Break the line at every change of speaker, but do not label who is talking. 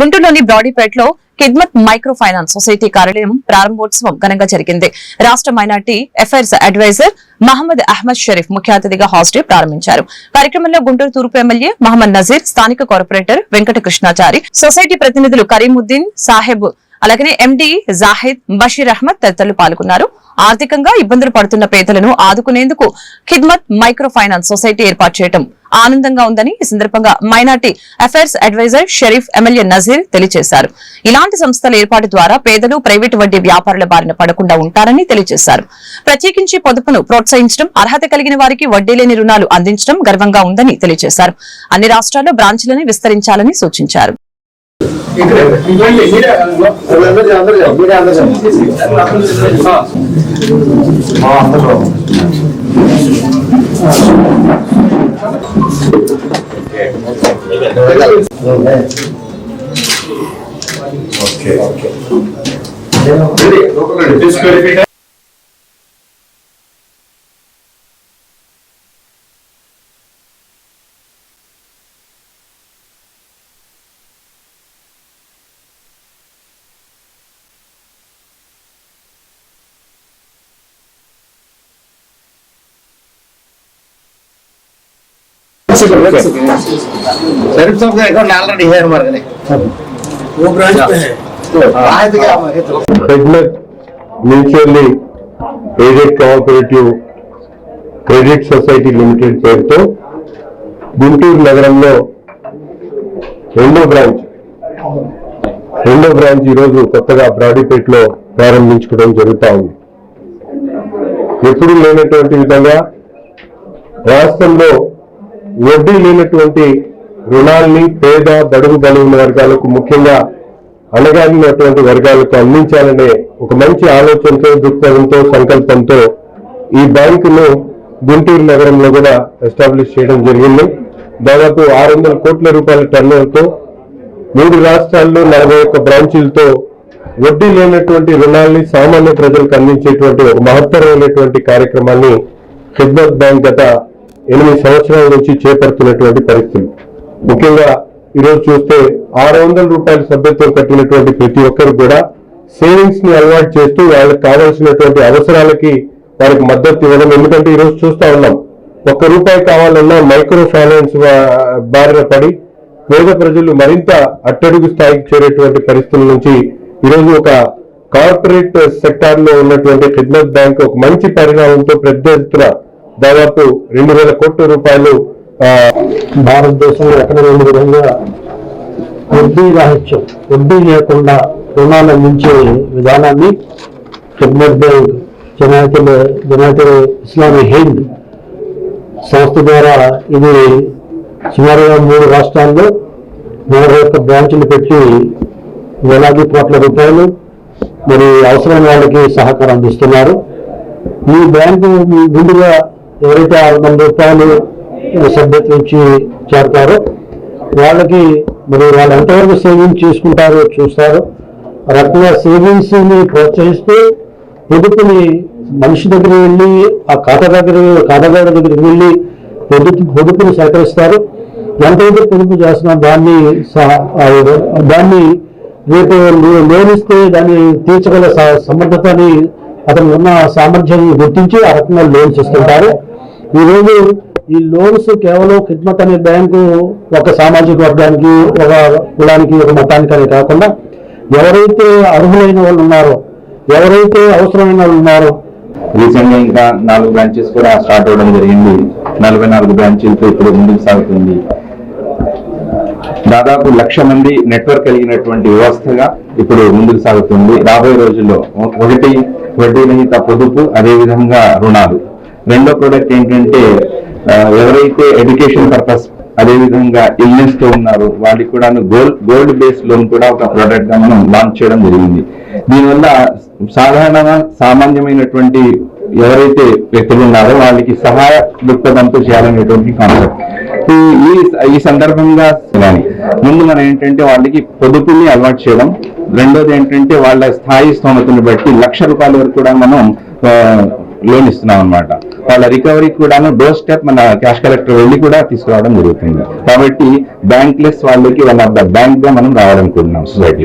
గుంటూరులోని బ్రాడీపేటలో Khidmat micro finance society కార్యాలయం ప్రారంభోత్సవం ఘనంగా జరిగింది. రాష్ట minority affairs advisor Mohammed Ahmed Sharif ముఖ్య అతిథిగా హాస్టల్ ప్రారంభించారు. కార్యక్రమంలో గుంటూరు తూర్పు ఎమ్మెల్యే మహమ్మద్ నజీర్ స్థానిక కార్పొరేటర్ వెంకట కృష్ణాచారి సొసైటీ ప్రతినిధులు కరీముద్దీన్ సాహెబ్ అలాగనే ఎండీ జాహిద్ బషీర్ అహ్మద్ తదితరులు పాల్గొన్నారు. ఆర్థికంగా ఇబ్బందులు పడుతున్న పేదలను ఆదుకునేందుకు ఖిద్మత్ మైక్రో ఫైనాన్స్ సొసైటీ ఏర్పాటు చేయడం ఆనందంగా ఉందని ఈ సందర్భంగా minority affairs advisor Sharif MLA Nazeer తెలియజేశారు. ఇలాంటి సంస్థల ఏర్పాటు ద్వారా పేదలు ప్రైవేటు వడ్డీ వ్యాపారుల బారిన పడకుండా ఉంటారని తెలియజేశారు. ప్రత్యేకించి పొదుపును ప్రోత్సహించడం అర్హత కలిగిన వారికి వడ్డీ లేని రుణాలు అందించడం గర్వంగా ఉందని తెలియజేశారు. అన్ని రాష్ట్రాల్లో బ్రాంచ్లను విస్తరించాలని సూచించారు.
అందరూ ఓకే. ఓకే. शरीफ साहब का अकाउंट ऑलरेडी है हमारे ने वो ब्रांच पे है आए थे क्या हमारे तो
Khidmat mutually aided cooperative credit society limited పేరుతో గుంటూరు నగరంలో రెండో బ్రాంచ్ రెండో బ్రాంచ్ ఈరోజు కొత్తగా బ్రాడీపేటలో ప్రారంభించుకోవడం జరుగుతా ఉంది ఎప్పుడు లేనటువంటి విధంగా రాష్ట్రంలో వడ్డీ లేనటువంటి రుణాల్ని పేద బడుగు బలైన వర్గాలకు ముఖ్యంగా అణగారినటువంటి వర్గాలకు అందించాలనే ఒక మంచి ఆలోచనతో దృక్పథంతో సంకల్పంతో ఈ బ్యాంకును గుంటూరు నగరంలో కూడా ఎస్టాబ్లిష్ చేయడం జరిగింది. దాదాపు ఆరు వందల కోట్ల రూపాయల టర్నోవర్తో మూడు రాష్ట్రాల్లో నలభై ఒక్క బ్రాంచీలతో వడ్డీ లేనటువంటి రుణాల్ని సామాన్య ప్రజలకు అందించేటువంటి ఒక మహత్తరమైనటువంటి కార్యక్రమాన్ని ఖిద్మత్ బ్యాంక్ గత ఎనిమిది సంవత్సరాల నుంచి చేపడుతున్నటువంటి పరిస్థితులు ముఖ్యంగా ఈరోజు చూస్తే ఆరు వందల రూపాయల సభ్యత్వం కట్టినటువంటి ప్రతి ఒక్కరు కూడా సేవింగ్స్ని అలవాటు చేస్తూ వాళ్ళకి కావాల్సినటువంటి అవసరాలకి వారికి మద్దతు ఇవ్వడం. ఎందుకంటే ఈరోజు చూస్తూ ఉన్నాం ఒక్క రూపాయి కావాలన్నా మైక్రో ఫైనాన్స్ బారిన పడి పేద ప్రజలు మరింత అట్టడుగు స్థాయికి చేరేటువంటి పరిస్థితుల నుంచి ఈరోజు ఒక కార్పొరేట్ సెక్టార్లో ఉన్నటువంటి ఖిద్మత్ బ్యాంక్ ఒక మంచి పరిణామంతో పెద్ద ఎత్తున దాదాపు రెండు వేల కోట్ల రూపాయలు
భారతదేశంలో ఎక్కడ లేని విధంగా వడ్డీ రాహిత్యం వడ్డీ లేకుండా రుణాలు అందించే విధానాన్ని ఖిద్మత్ బ్యాంక్ జనాయతుల్ జనాయతుల్ ఇస్లామీ హింద్ సంస్థ ద్వారా ఇది సుమారుగా మూడు రాష్ట్రాల్లో నలభై ఒక్క బ్రాంచ్లు పెట్టి వేలాది కోట్ల రూపాయలు మరి అవసరమైన వాళ్ళకి సహకారం అందిస్తున్నారు. ఈ బ్యాంకు ముందుగా ఎవరైతే ఆరు వందల రూపాయలు సభ్యత్వం నుంచి చేరతారో వాళ్ళకి మరి వాళ్ళు ఎంతవరకు సేవింగ్ చేసుకుంటారో చూస్తారు. ఆ రకంగా సేవింగ్స్ని ప్రోత్సహిస్తూ పొదుపుని మనిషి దగ్గర వెళ్ళి ఆ ఖాతా దగ్గర ఖాతాదారు దగ్గరికి వెళ్ళి పొదుపు పొదుపుని సేకరిస్తారు ఎంతైతే పొదుపు చేస్తున్నా దాన్ని సహ- దాన్ని రేపు లోనిస్తే దాన్ని తీర్చగల సమర్థతని అతను ఉన్న సామర్థ్యాన్ని గుర్తించి ఆ రకంగా లోన్స్ ఇస్తుంటారు ఈ రోజు ఈ లోన్స్ కేవలం ఖిద్మత్ అనే బ్యాంకు ఒక సామాజిక వర్గానికి ఒక కులానికి ఒక మతానికి అనే కాకుండా ఎవరైతే అర్హులైన వాళ్ళు ఉన్నారో ఎవరైతే అవసరమైన వాళ్ళు ఉన్నారో
రీసెంట్గా ఇంకా నాలుగు బ్రాంచెస్ కూడా స్టార్ట్ అవ్వడం జరిగింది. నలభై నాలుగు బ్రాంచీలతో ఇప్పుడు ముందుకు సాగుతుంది. దాదాపు లక్ష మంది నెట్వర్క్ కలిగినటువంటి వ్యవస్థగా ఇప్పుడు ముందుకు సాగుతుంది. రాబోయే రోజుల్లో ఒకటి వడ్డీ రహిత పొదుపు అదే విధంగా రుణాలు. రెండో ప్రోడక్ట్ ఏంటంటే ఎవరైతే ఎడ్యుకేషన్ పర్పస్ అదే విధంగా ఇల్నెస్తో ఉన్నారు వాళ్ళకి కూడా గోల్డ్ గోల్డ్ బేస్ లోన్ కూడా ఒక ప్రోడక్ట్గా మనం లాంచ్ చేయడం జరిగింది. దీనివల్ల సాధారణ సామాన్యమైనటువంటి ఎవరైతే వ్యక్తులు ఉన్నారో వాళ్ళకి సహాయ దృక్పథంతో చేయాలనేటువంటి కాన్సెప్ట్ ఈ ఈ- సందర్భంగా కానీ ముందు మనం ఏంటంటే వాళ్ళకి పొదుపుని అలవాటు చేయడం. రెండోది ఏంటంటే వాళ్ళ స్థాయి స్తోమతను బట్టి లక్ష రూపాయల వరకు కూడా మనం లోన్ ఇస్తున్నాం అనమాట వాళ్ళ రికవరీ కూడాను డోర్ స్టెప్ మన క్యాష్ కలెక్టర్ వెళ్ళి కూడా తీసుకురావడం జరుగుతుంది. కాబట్టి బ్యాంక్ లెస్ వాళ్ళకి వన్ ఆఫ్ ద బ్యాంక్గా మనం రావాలనుకుంటున్నాం సొసైటీ